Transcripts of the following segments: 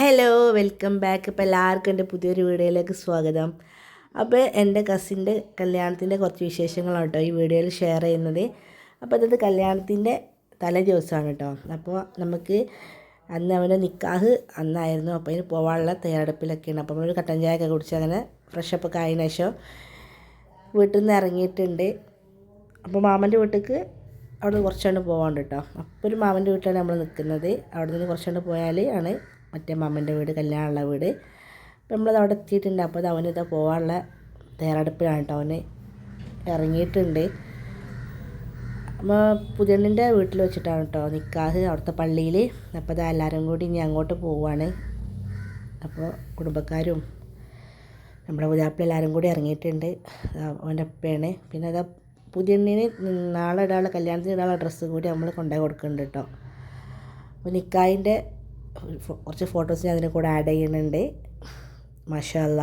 Hello welcome back ഇപ്പോൾ എല്ലാവർക്കും എന്റെ പുതിയൊരു വീഡിയോയിലേക്ക് സ്വാഗതം. അപ്പോൾ എന്റെ കസിന്റെ കല്യാണത്തിന്റെ കുറച്ച് വിശേഷങ്ങളാണ് കേട്ടോ ഈ വീഡിയോയിൽ ഷെയർ ചെയ്യുന്നത്. അപ്പോൾ അതത് കല്യാണത്തിന്റെ തലേ ദിവസമാണ് കേട്ടോ. അപ്പോൾ നമുക്ക് അന്ന് അവന്റെ നിക്കാഹ് അന്നായിരുന്നു. അപ്പോൾ അതിന് പോകാനുള്ള തയ്യാറെടുപ്പിലൊക്കെയാണ്. അപ്പോൾ നമ്മളൊരു കട്ടൻ ചായ ഒക്കെ കുടിച്ച് അങ്ങനെ ഫ്രഷപ്പ് ഒക്കെ ആയതിനു ശേഷം വീട്ടിൽ നിന്ന് ഇറങ്ങിയിട്ടുണ്ട്. അപ്പോൾ മാമന്റെ വീട്ടിലേക്ക് അവിടെ കുറച്ചുകൊണ്ട് പോകാണ്ട് കേട്ടോ. അപ്പോൾ ഒരു മാമന്റെ വീട്ടിലാണ് നമ്മൾ നിൽക്കുന്നത്. അവിടെ നിന്ന് കുറച്ചുകൊണ്ട് പോയാൽ ആണ് മറ്റേ മാമന്റെ വീട് കല്യാണമുള്ള വീട്. അപ്പോൾ നമ്മളത് അവിടെ എത്തിയിട്ടുണ്ട്. അപ്പോൾ അത് അവനിത് പോകാനുള്ള തയ്യാറെടുപ്പിലാണ് കേട്ടോ അവന് ഇറങ്ങിയിട്ടുണ്ട്. അപ്പോൾ പുതിയണ്ണിന്റെ വീട്ടിൽ വെച്ചിട്ടാണ് കേട്ടോ നിക്കാഹ് അവിടുത്തെ പള്ളിയിൽ. അപ്പോൾ അത് എല്ലാവരും കൂടി ഇനി അങ്ങോട്ട് പോവുകയാണ് അപ്പോൾ കുടുംബക്കാരും നമ്മുടെ പുതിയാപ്പിള എല്ലാവരും കൂടി ഇറങ്ങിയിട്ടുണ്ട്. അവന്റെ അപ്പയാണ്. പിന്നെ അതാ പുതിയണ്ണിന് നാളെ ഇടാനുള്ള കല്യാണത്തിന് ഇടാനുള്ള ഡ്രസ്സ് കൂടി നമ്മൾ കൊണ്ടുപോയി കൊടുക്കുന്നുണ്ട് കേട്ടോ. അപ്പോൾ നിക്കാഹിന്റെ കുറച്ച് ഫോട്ടോസ് ഞാൻ അതിന്റെ കൂടെ ആഡ് ചെയ്യുന്നുണ്ട്. മഷാല്ല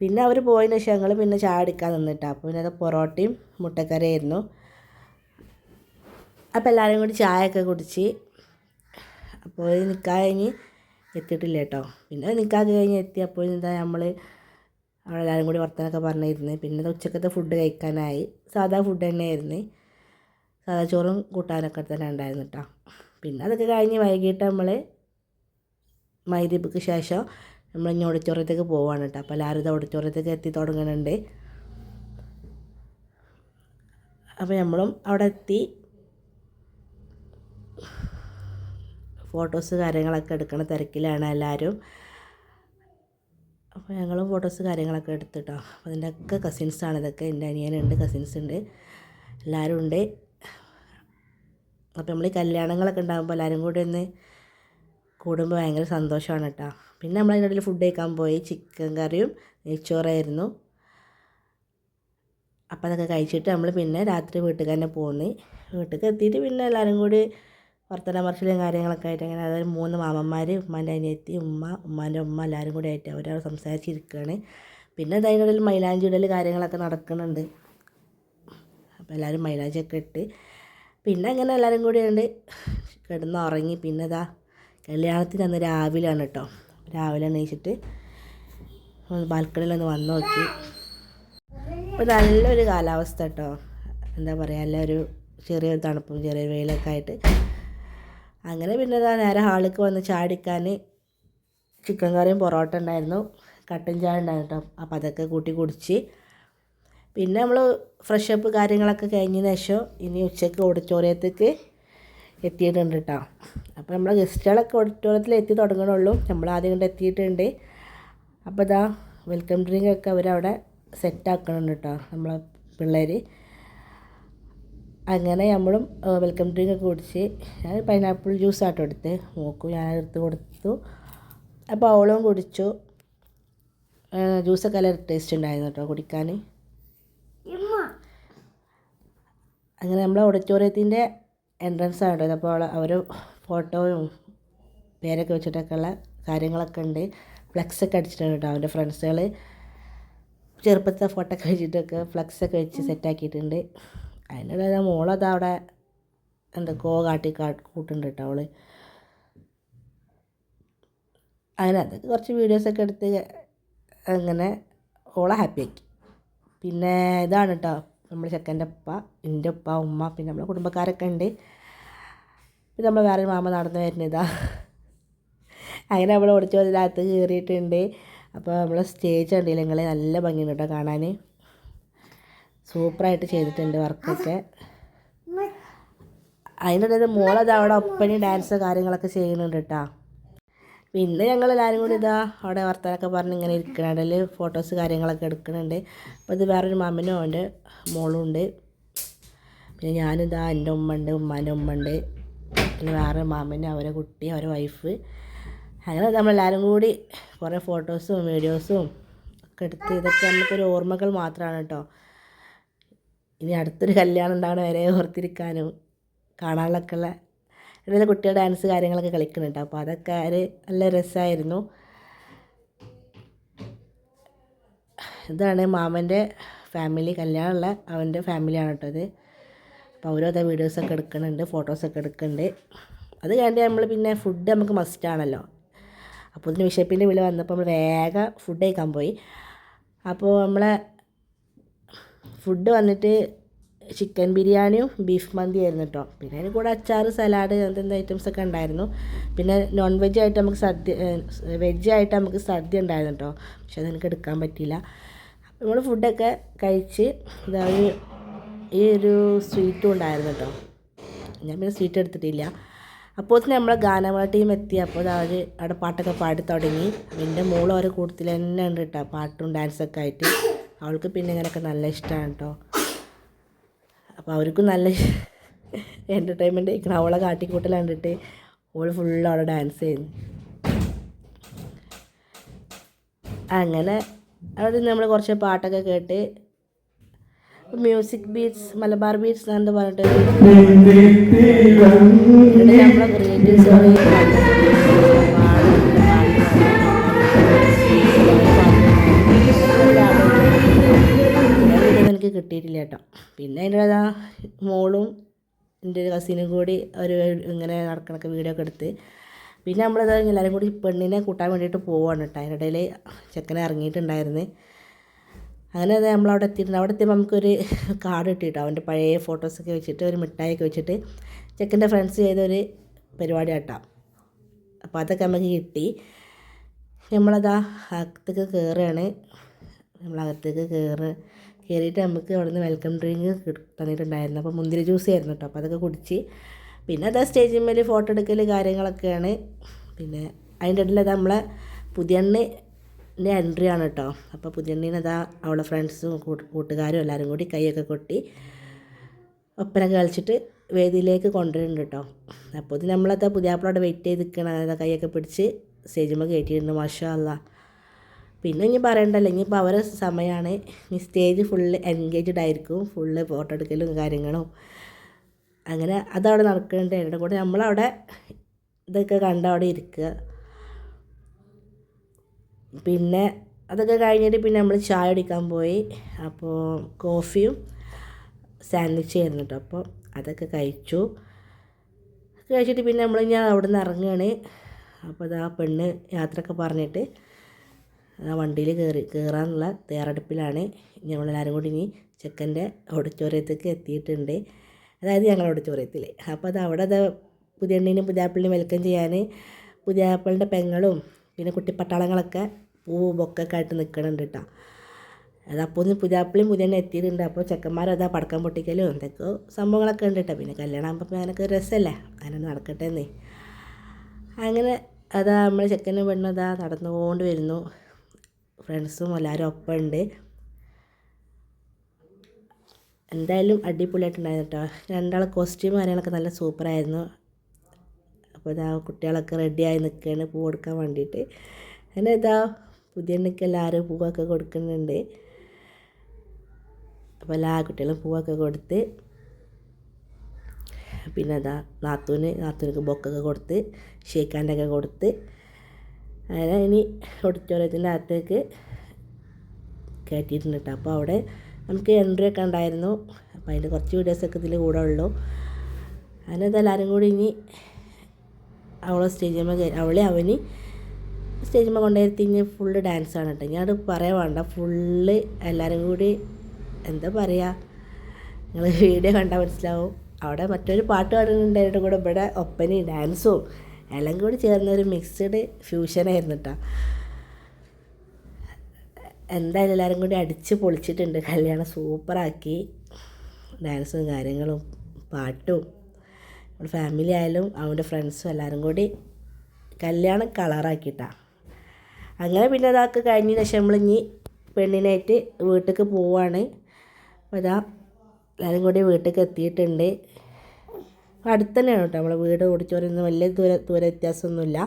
പിന്നെ അവർ പോയതിന് ശേഷം ഞങ്ങൾ പിന്നെ ചായ അടിക്കാൻ നിന്നിട്ടാണ് അപ്പോൾ പിന്നെ അത് പൊറോട്ടയും മുട്ടക്കറിയായിരുന്നു. അപ്പോൾ എല്ലാവരും കൂടി ചായയൊക്കെ കുടിച്ച് അപ്പോൾ നിൽക്കാൻ കഴിഞ്ഞ് എത്തിയിട്ടില്ല കേട്ടോ. പിന്നെ നിൽക്കാൻ കഴിഞ്ഞ് എത്തി. അപ്പോൾ എന്താ നമ്മൾ അവിടെ എല്ലാവരും കൂടി വർത്തനൊക്കെ പറഞ്ഞിരുന്നു. പിന്നെ ഉച്ചക്കത്തെ ഫുഡ് കഴിക്കാനായി. സാധാ ഫുഡ് തന്നെയായിരുന്നു. സാധാ ചോറും കൂട്ടാനൊക്കെ തന്നെ ഉണ്ടായിരുന്നു കേട്ടോ പിന്നെ അതൊക്കെ കഴിഞ്ഞ് വൈകിട്ട് നമ്മൾ മൈരിബിക്ക് ശേഷം നമ്മൾ ഇനി ഓഡിറ്റോറിയത്തേക്ക് പോവാണ് കേട്ടോ അപ്പോൾ എല്ലാവരും ഇത് ഓഡിറ്റോറിയത്തേക്ക് എത്തി തുടങ്ങുന്നുണ്ട് അപ്പോൾ നമ്മളും അവിടെ എത്തി. ഫോട്ടോസ് കാര്യങ്ങളൊക്കെ എടുക്കണ തിരക്കിലാണ് എല്ലാവരും അപ്പോൾ ഞങ്ങളും ഫോട്ടോസ് കാര്യങ്ങളൊക്കെ എടുത്തിട്ടോ അപ്പോൾ അതിന്റെയൊക്കെ കസിൻസാണ് ഇതൊക്കെ എന്റെ അനിയനുണ്ട് കസിൻസ് ഉണ്ട്. എല്ലാവരും ഉണ്ട്. അപ്പോൾ നമ്മൾ കല്യാണങ്ങളൊക്കെ ഉണ്ടാകുമ്പോൾ എല്ലാവരും കൂടി ഒന്ന് കൂടുമ്പോൾ ഭയങ്കര സന്തോഷമാണ് കേട്ടോ പിന്നെ നമ്മൾ അതിന്റെ ഇടയിൽ ഫുഡ് കഴിക്കാൻ പോയി. ചിക്കൻ കറിയും നെയ്ച്ചോറായിരുന്നു. അപ്പോൾ അതൊക്കെ കഴിച്ചിട്ട് നമ്മൾ പിന്നെ രാത്രി വീട്ടിൽ തന്നെ പോന്ന്. വീട്ടിൽ എത്തിയിട്ട് പിന്നെ എല്ലാവരും കൂടി വർത്തന മറിച്ചിലും കാര്യങ്ങളൊക്കെ ആയിട്ട് അങ്ങനെ അതായത് മൂന്ന് മാമന്മാർ ഉമ്മാന്റെ അനിയത്തി ഉമ്മ ഉമ്മാന്റെ ഉമ്മ എല്ലാവരും കൂടി ആയിട്ട് അവരവിടെ സംസാരിച്ചിരിക്കുകയാണ് പിന്നെ അതിന്റെ ഇടയിൽ മൈലാഞ്ചി ഇടൽ കാര്യങ്ങളൊക്കെ നടക്കുന്നുണ്ട് അപ്പോൾ എല്ലാവരും മൈലാഞ്ചിയൊക്കെ ഇട്ട് പിന്നെ അങ്ങനെ എല്ലാവരും കൂടി ഉണ്ട് കിടന്ന് ഉറങ്ങി പിന്നെ ഇതാ കല്യാണത്തിന് അന്ന് രാവിലെയാണ് കേട്ടോ രാവിലെ എണീച്ചിട്ട് ബാൽക്കണിയിലൊന്ന് വന്ന് നോക്കി. അപ്പോൾ നല്ലൊരു കാലാവസ്ഥ കേട്ടോ എന്താ പറയുക നല്ലൊരു ചെറിയൊരു തണുപ്പും ചെറിയ വെയിലൊക്കെ ആയിട്ട്. അങ്ങനെ പിന്നെ ഇതാ നേരെ ഹാളിലേക്ക് വന്ന് ചാടിക്കാൻ ചിക്കൻ കറിയും പൊറോട്ട ഉണ്ടായിരുന്നു. കട്ടൻ ചായ ഉണ്ടായിരുന്നു കേട്ടോ അപ്പോൾ അതൊക്കെ കൂട്ടി കുടിച്ച് പിന്നെ നമ്മൾ ഫ്രഷ് ഫ്രഷപ്പ് കാര്യങ്ങളൊക്കെ കഴിഞ്ഞതിന് ശേഷം ഇനി ഉച്ചയ്ക്ക് ഓഡിറ്റോറിയത്തേക്ക് എത്തിയിട്ടുണ്ട് കേട്ടോ അപ്പോൾ നമ്മൾ ഗസ്റ്റുകളൊക്കെ ഓഡിറ്റോറിയത്തിൽ എത്തി തുടങ്ങണുള്ളൂ. നമ്മൾ ആദ്യം കൊണ്ട് എത്തിയിട്ടുണ്ട്. അപ്പോൾ ഇതാ വെൽക്കം ഡ്രിങ്ക് ഒക്കെ അവരവിടെ സെറ്റാക്കണുണ്ട് കേട്ടോ നമ്മളെ പിള്ളേർ അങ്ങനെ നമ്മളും വെൽക്കം ഡ്രിങ്ക് ഒക്കെ കുടിച്ച് ഞാൻ പൈനാപ്പിൾ ജ്യൂസ് ആട്ടോ എടുത്ത്. നോക്കൂ ഞാൻ എടുത്ത് കൊടുത്തു. അപ്പോൾ അവളും കുടിച്ചു. ജ്യൂസൊക്കെ നല്ല ടേസ്റ്റ് ഉണ്ടായിരുന്നു കേട്ടോ കുടിക്കാൻ അങ്ങനെ നമ്മളെ ഓഡിറ്റോറിയത്തിന്റെ എൻട്രൻസ് ആണ് അപ്പോൾ അവർ ഫോട്ടോയും പേരൊക്കെ വെച്ചിട്ടൊക്കെ ഉള്ള കാര്യങ്ങളൊക്കെ ഉണ്ട്. ഫ്ലക്സ് ഒക്കെ അടിച്ചിട്ടുണ്ട് കേട്ടോ അവന്റെ ഫ്രണ്ട്സുകൾ ചെറുപ്പത്തെ ഫോട്ടോ ഒക്കെ വെച്ചിട്ടൊക്കെ ഫ്ലെക്സ് ഒക്കെ വെച്ച് സെറ്റാക്കിയിട്ടുണ്ട് അതിന്റെ മോളത് അവിടെ എന്തൊക്കെയോ കാട്ടി കൂട്ടുണ്ട് കേട്ടോ അവൾ. അങ്ങനെ അതൊക്കെ കുറച്ച് വീഡിയോസൊക്കെ എടുത്ത് അങ്ങനെ ഓളെ ഹാപ്പിയാക്കി പിന്നെ ഇതാണ് കേട്ടോ. നമ്മുടെ ചെക്കന്റെ ഉപ്പ എന്റെ ഉപ്പ ഉമ്മ പിന്നെ നമ്മളെ കുടുംബക്കാരൊക്കെ ഉണ്ട്. പിന്നെ നമ്മൾ വേറെ മാമ നടന്നു വരുന്നതാ അങ്ങനെ നമ്മൾ ഓടിച്ചോതിനകത്ത് കയറിയിട്ടുണ്ട്. അപ്പോൾ നമ്മൾ സ്റ്റേജ് കണ്ടില്ല നിങ്ങൾ നല്ല ഭംഗിയുണ്ട് കേട്ടോ കാണാൻ സൂപ്പറായിട്ട് ചെയ്തിട്ടുണ്ട് വർക്കൊക്കെ. അതിന്റെ ഇടയിൽ മോളത് അവിടെ ഒപ്പനി ഡാൻസ് കാര്യങ്ങളൊക്കെ ചെയ്യുന്നുണ്ട് കേട്ടോ. പിന്നെ ഞങ്ങൾ എല്ലാവരും കൂടി ഇതാ അവിടെ വർത്തനൊക്കെ പറഞ്ഞ് ഇങ്ങനെ ഇരിക്കണതിൽ ഫോട്ടോസ് കാര്യങ്ങളൊക്കെ എടുക്കുന്നുണ്ട് അപ്പോൾ ഇത് വേറൊരു മാമനും അവന്റെ മോളും ഉണ്ട്. പിന്നെ ഞാനിതാ എന്റെ ഉമ്മ ഉണ്ട് ഉമ്മാന്റെ ഉമ്മ ഉണ്ട്. പിന്നെ വേറെ മാമന് അവരെ കുട്ടി അവരെ വൈഫ് അങ്ങനെ നമ്മളെല്ലാവരും കൂടി കുറേ ഫോട്ടോസും വീഡിയോസും ഒക്കെ എടുത്ത് ഇതൊക്കെ നമുക്കൊരു ഓർമ്മകൾ മാത്രമാണ് കേട്ടോ. ഇനി അടുത്തൊരു കല്യാണം ഉണ്ടാവണ വരെ ഓർത്തിരിക്കാനും കാണാനുള്ളൊക്കെ ഉള്ള ഇടയിൽ കുട്ടികൾ ഡാൻസ് കാര്യങ്ങളൊക്കെ കളിക്കുന്നുണ്ട്. അപ്പോൾ അതൊക്കെ ഒരു നല്ല രസമായിരുന്നു ഇതാണ് മാമന്റെ ഫാമിലി കല്യാണമുള്ള അവന്റെ ഫാമിലിയാണ് കേട്ടോ ഇത്. അപ്പോൾ അവരും അതേ വീഡിയോസൊക്കെ എടുക്കുന്നുണ്ട് ഫോട്ടോസൊക്കെ എടുക്കുന്നുണ്ട്. അത് കഴിഞ്ഞ് നമ്മൾ പിന്നെ ഫുഡ് നമുക്ക് മസ്റ്റ് ആണല്ലോ. അപ്പോൾ ഇതിന് വിശപ്പിന്റെ വിളി വന്നപ്പോൾ നമ്മൾ വേഗം ഫുഡ് കഴിക്കാൻ പോയി. അപ്പോൾ നമ്മളെ ഫുഡ് വന്നിട്ട് ചിക്കൻ ബിരിയാണിയും ബീഫ് മന്തി ആയിരുന്നു കേട്ടോ പിന്നെ അതിന് കൂടെ അച്ചാർ സലാഡ് അങ്ങനത്തെ ഐറ്റംസ് ഒക്കെ ഉണ്ടായിരുന്നു. പിന്നെ നോൺ വെജ് ആയിട്ട് നമുക്ക് സദ്യ വെജ് ആയിട്ട് നമുക്ക് സദ്യ ഉണ്ടായിരുന്നു കേട്ടോ പക്ഷെ അതെനിക്ക് എടുക്കാൻ പറ്റിയില്ല. നമ്മൾ ഫുഡൊക്കെ കഴിച്ച് ഇതാ ഒരു ഈ ഒരു സ്വീറ്റും ഉണ്ടായിരുന്നു കേട്ടോ ഞാൻ പിന്നെ സ്വീറ്റ് എടുത്തിട്ടില്ല. അപ്പോൾ തന്നെ നമ്മളെ ഗാനമേള ടീം എത്തി. അപ്പോൾ അവർ അവിടെ പാട്ടൊക്കെ പാടി തുടങ്ങി. എന്റെ മോൾ ഓരോ കൂട്ടത്തിൽ തന്നെ ഉണ്ട് കേട്ടോ പാട്ടും ഡാൻസൊക്കെ ആയിട്ട്. അവൾക്ക് പിന്നെ ഇങ്ങനെയൊക്കെ നല്ല ഇഷ്ടമാണ് കേട്ടോ അപ്പോൾ അവർക്കും നല്ല എന്റർടൈൻമെന്റ് ആയിരിക്കണം. അവളെ കാട്ടിക്കൂട്ടൽ കണ്ടിട്ട് ഓൾ ഫുൾ അവിടെ ഡാൻസ് ചെയ്യുന്നു. അങ്ങനെ അവിടെ നിന്ന് നമ്മൾ കുറച്ച് പാട്ടൊക്കെ കേട്ട് മ്യൂസിക് ബീറ്റ്സ് മലബാർ ബീറ്റ്സ് എന്ന് പറഞ്ഞിട്ട് നമ്മളെ റിലേറ്റീവ്സ് പിന്നെ അതിന്റെ അതാ മോളും എന്റെ കസിനും കൂടി ഒരു ഇങ്ങനെ നടക്കണൊക്കെ വീഡിയോ ഒക്കെ എടുത്ത്. പിന്നെ നമ്മളത് എല്ലാവരും കൂടി പെണ്ണിനെ കൂട്ടാൻ വേണ്ടിയിട്ട് പോവാണ് കേട്ടോ അതിന്റെ ഇടയിൽ ചെക്കനെ ഇറങ്ങിയിട്ടുണ്ടായിരുന്നു. അങ്ങനെ അത് നമ്മളവിടെ എത്തിയിട്ടുണ്ട്. അവിടെ എത്തിയപ്പോൾ നമുക്കൊരു കാർഡ് കിട്ടിയിട്ടോ. അവന്റെ പഴയ ഫോട്ടോസൊക്കെ വെച്ചിട്ട് ഒരു മിഠായിയൊക്കെ വെച്ചിട്ട് ചെക്കന്റെ ഫ്രണ്ട്സ് ചെയ്തൊരു പരിപാടി കേട്ടോ അപ്പോൾ അതൊക്കെ നമുക്ക് കിട്ടി. നമ്മളതാ അകത്തേക്ക് കയറുകയാണ് നമ്മളകത്തേക്ക് കയറ് കയറിയിട്ട് നമുക്ക് അവിടെ നിന്ന് വെൽക്കം ഡ്രിങ്ക് തന്നിട്ടുണ്ടായിരുന്നു. അപ്പോൾ മുന്തിരി ജ്യൂസ് ആയിരുന്നു കേട്ടോ അപ്പോൾ അതൊക്കെ കുടിച്ച്. പിന്നെ അതാ സ്റ്റേജിൽ ഫോട്ടോ എടുക്കൽ കാര്യങ്ങളൊക്കെയാണ്. പിന്നെ അതിന്റെ ഇടയിൽ അത് നമ്മളെ പുതിയണ്ണിന്റെ എൻട്രി ആണ് കേട്ടോ അപ്പോൾ പുതിയണ്ണീനതാ അവളെ ഫ്രണ്ട്സും കൂട്ടുകാരും എല്ലാവരും കൂടി കൈയൊക്കെ കൊട്ടി ഒപ്പനൊക്കെ കളിച്ചിട്ട് വേദിയിലേക്ക് കൊണ്ടുവരുന്നുണ്ട് കേട്ടോ അപ്പോൾ ഇത് നമ്മളത് പുതിയാപ്പിളോടെ വെയിറ്റ് ചെയ്ത് നിൽക്കണം കൈയൊക്കെ പിടിച്ച് സ്റ്റേജിൽ കയറ്റിയിട്ടുണ്ട് മാഷാ അല്ല പിന്നെ ഇനി പറയണ്ടല്ലോ ഇനിയിപ്പോൾ അവരെ സമയമാണ് ഈ സ്റ്റേജ് ഫുള്ള് എൻഗേജ്ഡ് ആയിരിക്കും. ഫുള്ള് ഫോട്ടോ എടുക്കലും കാര്യങ്ങളും. അങ്ങനെ അതവിടെ നടക്കുന്നുണ്ട് എന്റെ കൂടെ നമ്മളവിടെ ഇതൊക്കെ കണ്ട് അവിടെ ഇരിക്കുക. പിന്നെ അതൊക്കെ കഴിഞ്ഞിട്ട് പിന്നെ നമ്മൾ ചായ കുടിക്കാൻ പോയി. അപ്പോൾ കോഫിയും സാൻഡ്വിച്ച് ആയിരുന്നു കേട്ടോ അപ്പോൾ അതൊക്കെ കഴിച്ചു. കഴിച്ചിട്ട് പിന്നെ നമ്മൾ ഞാൻ അവിടെ നിന്ന് ഇറങ്ങുകയാണ് അപ്പോൾ ആ പെണ്ണ് യാത്രയൊക്കെ പറഞ്ഞിട്ട് ആ വണ്ടിയിൽ കയറി കയറാനുള്ള തയ്യാറെടുപ്പിലാണ് ഞങ്ങളെല്ലാവരും കൂടി ഇനി ചെക്കന്റെ ഓഡിറ്റോറിയത്തേക്ക് എത്തിയിട്ടുണ്ട്. അതായത് ഞങ്ങൾ ഓഡിറ്റോറിയത്തിൽ അപ്പോൾ അത് അവിടെ അത് പുതിയണ്ണിനും പുതിയാപ്പിളിനും വെൽക്കം ചെയ്യാൻ പുതിയാപ്പിളിന്റെ പെങ്ങളും പിന്നെ കുട്ടിപ്പട്ടാളങ്ങളൊക്കെ പൂ ബൊക്കൊക്കെ ആയിട്ട് നിൽക്കണുണ്ട് കേട്ടോ അത് അപ്പോൾ ഒന്ന് പുതിയാപ്പിളിയും പുതിയണ്ണ എത്തിയിട്ടുണ്ട്. അപ്പോൾ ചെക്കന്മാരതാ പടക്കം പൊട്ടിക്കലും എന്തൊക്കെയോ സംഭവങ്ങളൊക്കെ ഉണ്ട് കേട്ടോ പിന്നെ കല്യാണം ആകുമ്പോൾ അതിനൊക്കെ രസമല്ലേ അങ്ങനെ നടക്കട്ടെ എന്നേ. അങ്ങനെ അതാ നമ്മൾ ചെക്കനും പെണ്ണും അതാ നടന്നുകൊണ്ട് വരുന്നു. ഫ്രണ്ട്സും എല്ലാവരും ഒപ്പം ഉണ്ട് എന്തായാലും അടിപൊളിയായിട്ടുണ്ടായിരുന്നു കേട്ടോ രണ്ടാളെ കോസ്റ്റ്യൂം കാര്യങ്ങളൊക്കെ നല്ല സൂപ്പറായിരുന്നു അപ്പോൾ ഇതാ കുട്ടികളൊക്കെ റെഡിയായി നിൽക്കുകയാണ് പൂ കൊടുക്കാൻ വേണ്ടിയിട്ട്. അങ്ങനെ ഇതാ പുതിയണ്ണയ്ക്ക് എല്ലാവരും പൂവൊക്കെ കൊടുക്കുന്നുണ്ട്. അപ്പോൾ എല്ലാ കുട്ടികളും പൂവൊക്കെ കൊടുത്ത് പിന്നെ അതാ നാത്തൂന് നാത്തൂനൊക്കെ ബൊക്കൊക്കെ കൊടുത്ത് ഷേക്കാന്റെയൊക്കെ കൊടുത്ത് അങ്ങനെ ഇനി ഓഡിറ്റോറിയത്തിന്റെ അകത്തേക്ക് കയറ്റിയിട്ടുണ്ട് കേട്ടോ. അപ്പോൾ അവിടെ നമുക്ക് എൻട്രി ഒക്കെ ഉണ്ടായിരുന്നു. അപ്പോൾ അതിന്റെ കുറച്ച് വീഡിയോസൊക്കെ ഇതിൽ കൂടെ ഉള്ളൂ. അങ്ങനെ കൂടി ഇനി അവളെ സ്റ്റേജിന്മേൽ അവളെ അവന് സ്റ്റേജിന്മേൽ കൊണ്ടുവരുത്തി ഇനി ഫുള്ള് ആണ് കേട്ടോ. ഞാൻ പറയാൻ വേണ്ട. ഫുള്ള് എല്ലാവരും കൂടി എന്താ പറയുക നിങ്ങൾ വീഡിയോ കണ്ടാൽ മനസ്സിലാവും. അവിടെ മറ്റൊരു പാട്ട് പാടുന്നുണ്ടായിട്ട് കൂടെ. ഇവിടെ ഒപ്പനയും ഡാൻസും എല്ലാം കൂടി ചേർന്നൊരു മിക്സ്ഡ് ഫ്യൂഷനായിരുന്നു കേട്ടോ എന്തായാലും എല്ലാവരും കൂടി അടിച്ച് പൊളിച്ചിട്ടുണ്ട്. കല്യാണം സൂപ്പറാക്കി ഡാൻസും കാര്യങ്ങളും പാട്ടും നമ്മുടെ ഫാമിലി ആയാലും അവന്റെ ഫ്രണ്ട്സും എല്ലാവരും കൂടി കല്യാണം കളറാക്കിയിട്ടാണ് അങ്ങനെ പിന്നെ അതൊക്കെ കഴിഞ്ഞ ശേഷം നമ്മളിഞ്ഞി പെണ്ണിനായിട്ട് വീട്ടിലേക്ക് പോവാണ്. അപ്പോൾ ഇതാ എല്ലാവരും കൂടി വീട്ടിലേക്ക് എത്തിയിട്ടുണ്ട്. അടുത്ത് തന്നെയാണ് കേട്ടോ നമ്മളെ വീട് ഓടിച്ചോരുന്ന വലിയ ദൂര ദൂര വ്യത്യാസമൊന്നുമില്ല.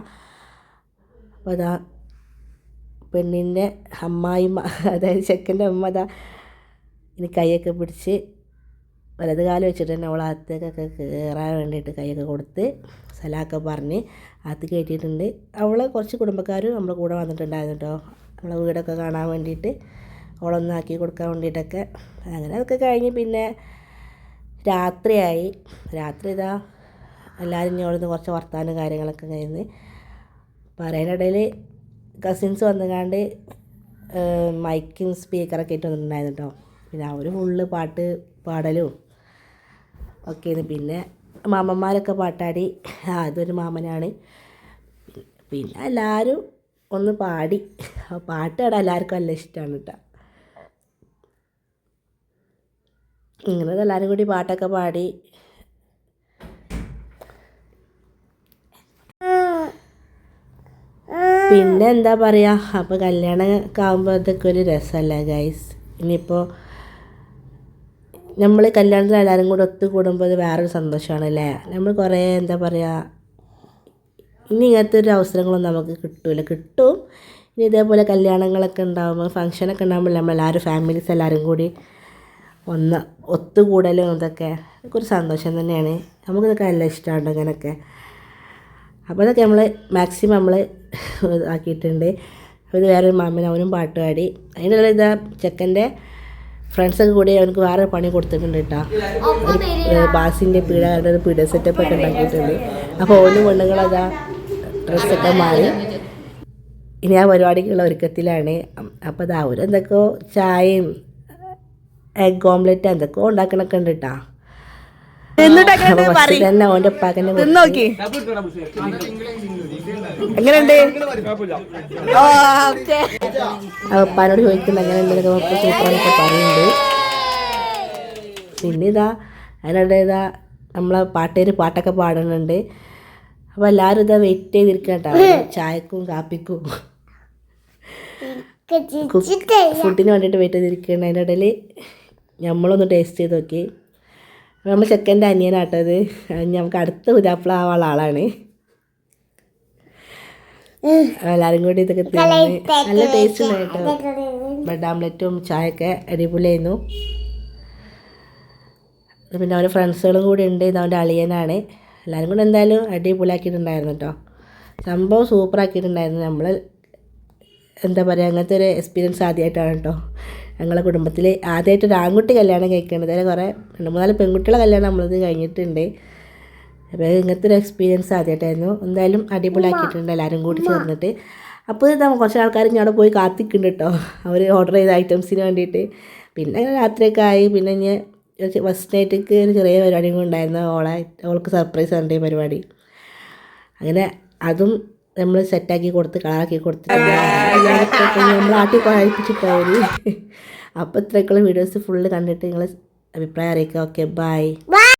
അപ്പോൾ അതാ പെണ്ണിന്റെ അമ്മായിമ്മ അതായത് ചെക്കന്റെ അമ്മ അതാ ഇനി കൈയൊക്കെ പിടിച്ച് വലത് കാലം വെച്ചിട്ട് തന്നെ അവൾ അകത്തേക്കൊക്കെ കയറാൻ വേണ്ടിയിട്ട് കൈയൊക്കെ കൊടുത്ത് സലാമൊക്കെ പറഞ്ഞ് അകത്ത് കയറ്റിയിട്ടുണ്ട്. അവളെ കുറച്ച് കുടുംബക്കാരും നമ്മുടെ കൂടെ വന്നിട്ടുണ്ടായിരുന്നു കേട്ടോ. നമ്മളെ വീടൊക്കെ കാണാൻ വേണ്ടിയിട്ട് അവളൊന്നാക്കി കൊടുക്കാൻ വേണ്ടിയിട്ടൊക്കെ. അങ്ങനെ അതൊക്കെ കഴിഞ്ഞ് പിന്നെ രാത്രിയായി. രാത്രി ഇതാ എല്ലാവരും അവിടുന്ന് കുറച്ച് വർത്താനം കാര്യങ്ങളൊക്കെ കഴിഞ്ഞ് പറയാനിടയിൽ കസിൻസ് വന്നുകാണ്ട് മൈക്കും സ്പീക്കറൊക്കെ ഇട്ട് വന്നിട്ടുണ്ടായിരുന്നു കേട്ടോ പിന്നെ അവർ ഫുള്ള് പാട്ട് പാടലും ഒക്കെയാണ് പിന്നെ മാമന്മാരൊക്കെ പാട്ടാടി. അതൊരു മാമനാണ്. പിന്നെ എല്ലാവരും ഒന്ന് പാടി. പാട്ട് പാടാൻ എല്ലാവർക്കും നല്ല ഇഷ്ടമാണ് കേട്ടോ ഇങ്ങനെ എല്ലാവരും കൂടി പാട്ടൊക്കെ പാടി. പിന്നെ എന്താ പറയുക അപ്പോൾ കല്യാണം ഒക്കെ ആകുമ്പോൾ അതൊക്കെ ഒരു രസമല്ല ഗൈസ് ഇനിയിപ്പോൾ നമ്മൾ കല്യാണത്തിന് എല്ലാവരും കൂടെ ഒത്തുകൂടുമ്പോൾ അത് വേറൊരു സന്തോഷമാണ് അല്ലേ നമ്മൾ കുറേ എന്താ പറയുക ഇനി ഇങ്ങനത്തെ ഒരു അവസരങ്ങളൊന്നും നമുക്ക് കിട്ടൂല. കിട്ടും. ഇനി ഇതേപോലെ കല്യാണങ്ങളൊക്കെ ഉണ്ടാകുമ്പോൾ ഫംഗ്ഷനൊക്കെ ഉണ്ടാകുമ്പോൾ നമ്മളെല്ലാവരും ഫാമിലീസ് എല്ലാവരും കൂടി ഒന്ന് ഒത്തുകൂടലും അതൊക്കെ അതൊക്കെ ഒരു സന്തോഷം തന്നെയാണ്. നമുക്കിതൊക്കെ നല്ല ഇഷ്ടമാണ് അങ്ങനെയൊക്കെ അപ്പോൾ അതൊക്കെ നമ്മൾ മാക്സിമം നമ്മൾ ആക്കിയിട്ടുണ്ട് ഇത് വേറൊരു മാമൻ അവനും പാട്ട് പാടി. ഇടയിൽ ഇതാ ചെക്കന്റെ ഫ്രണ്ട്സൊക്കെ കൂടി അവനക്ക് വേറെ പണി കൊടുത്തിട്ടുണ്ട് കേട്ടോ. ഒരു ബാസിന്റെ പീഡ ഒരു പീഡ സെറ്റപ്പ് ഒക്കെ ഉണ്ടാക്കിയിട്ടുണ്ട്. അപ്പോൾ ഓന് പെണ്ണുങ്ങളതാ ഡ്രസ്സൊക്കെ മാറി. ഇനി ആ പരിപാടിക്കുള്ള ഒരുക്കത്തിലാണ്. അപ്പോൾ അത് അവരെന്തൊക്കെയോ ചായയും എഗ് ഓംലെറ്റ് എന്തൊക്കെയോ ഉണ്ടാക്കണൊക്കെ ഉണ്ട് കേട്ടോ തന്നെ ഉപ്പാക്കന്നെ കൊടുത്തു. നോക്കി. എങ്ങനെയുണ്ട്? ഉപ്പാനോട് ചോദിക്കുന്ന അങ്ങനെ എന്തെങ്കിലും ഒക്കെ സൂപ്പറാന്നൊക്കെ പറയുന്നുണ്ട്. പിന്നെ ഇതാ അതിനിടെ ഇതാ നമ്മളെ പാട്ടേര് പാട്ടൊക്കെ പാടുന്നുണ്ട്. അപ്പോൾ എല്ലാവരും ഇതാ വെയിറ്റ് ചെയ്തിരിക്കുക കേട്ടോ. ചായക്കും കാപ്പിക്കും. ഫുഡിന് വേണ്ടിയിട്ട് വെയിറ്റ് ചെയ്തിരിക്കുകയാണ് അതിന്റെ ഇടയിൽ നമ്മളൊന്ന് ടേസ്റ്റ് ചെയ്ത് നോക്കി. നമ്മൾ ചെക്കന്റെ അനിയനാട്ടത് നമുക്ക് അടുത്ത ആവാനുള്ള ആളാണ്. എല്ലാവരും കൂടി ഇതൊക്കെ നല്ല ടേസ്റ്റ് ഉണ്ടായിട്ടോ ബ്രെഡ് ആംലെറ്റും ചായയൊക്കെ അടിപൊളിയായിരുന്നു. പിന്നെ അവന്റെ ഫ്രണ്ട്സുകളും കൂടി ഉണ്ട്. ഇത് അവന്റെ അളിയനാണ്. എല്ലാവരും കൂടെ എന്തായാലും അടിപൊളിയാക്കിയിട്ടുണ്ടായിരുന്നു കേട്ടോ. സംഭവം സൂപ്പറാക്കിയിട്ടുണ്ടായിരുന്നു നമ്മൾ എന്താ പറയുക അങ്ങനത്തെ ഒരു എക്സ്പീരിയൻസ് ആദ്യമായിട്ടാണ് കേട്ടോ. ഞങ്ങളെ കുടുംബത്തിൽ ആദ്യമായിട്ട് ഒരു ആൺകുട്ടി കല്യാണം കഴിക്കുന്നത് അതിൽ കുറേ രണ്ട് മൂന്നാൽ പെൺകുട്ടികളെ കല്യാണം നമ്മളത് കഴിഞ്ഞിട്ടുണ്ട്. അപ്പോൾ ഇങ്ങനത്തെ ഒരു എക്സ്പീരിയൻസ് ആദ്യമായിട്ടായിരുന്നു എന്തായാലും അടിപൊളിയാക്കിയിട്ടുണ്ട് എല്ലാവരും കൂടി ചേർന്നിട്ട്. അപ്പോൾ നമ്മൾ കുറച്ച് ആൾക്കാർ ഞാൻ അവിടെ പോയി കാത്തിക്കുന്നുണ്ട് കേട്ടോ അവർ ഓർഡർ ചെയ്ത ഐറ്റംസിന് വേണ്ടിയിട്ട് പിന്നെ അങ്ങനെ രാത്രിയൊക്കെ ആയി. പിന്നെ ഞാൻ ഫസ്റ്റ് നൈറ്റേക്ക് ഒരു ചെറിയ പരിപാടിയും ഉണ്ടായിരുന്നു. ഓളെ ഓൾക്ക് സർപ്രൈസ് ഉണ്ട് പരിപാടി. അങ്ങനെ അതും നമ്മൾ സെറ്റാക്കി കൊടുത്ത് കളറാക്കി കൊടുത്തിട്ട് നമ്മൾ ആട്ടി കുഴപ്പിച്ചിട്ട് പോയി അപ്പോൾ ഇത്രയൊക്കെയുള്ള വീഡിയോസ് ഫുള്ള് കണ്ടിട്ട് നിങ്ങൾ അഭിപ്രായം അറിയിക്കുക. Okay bye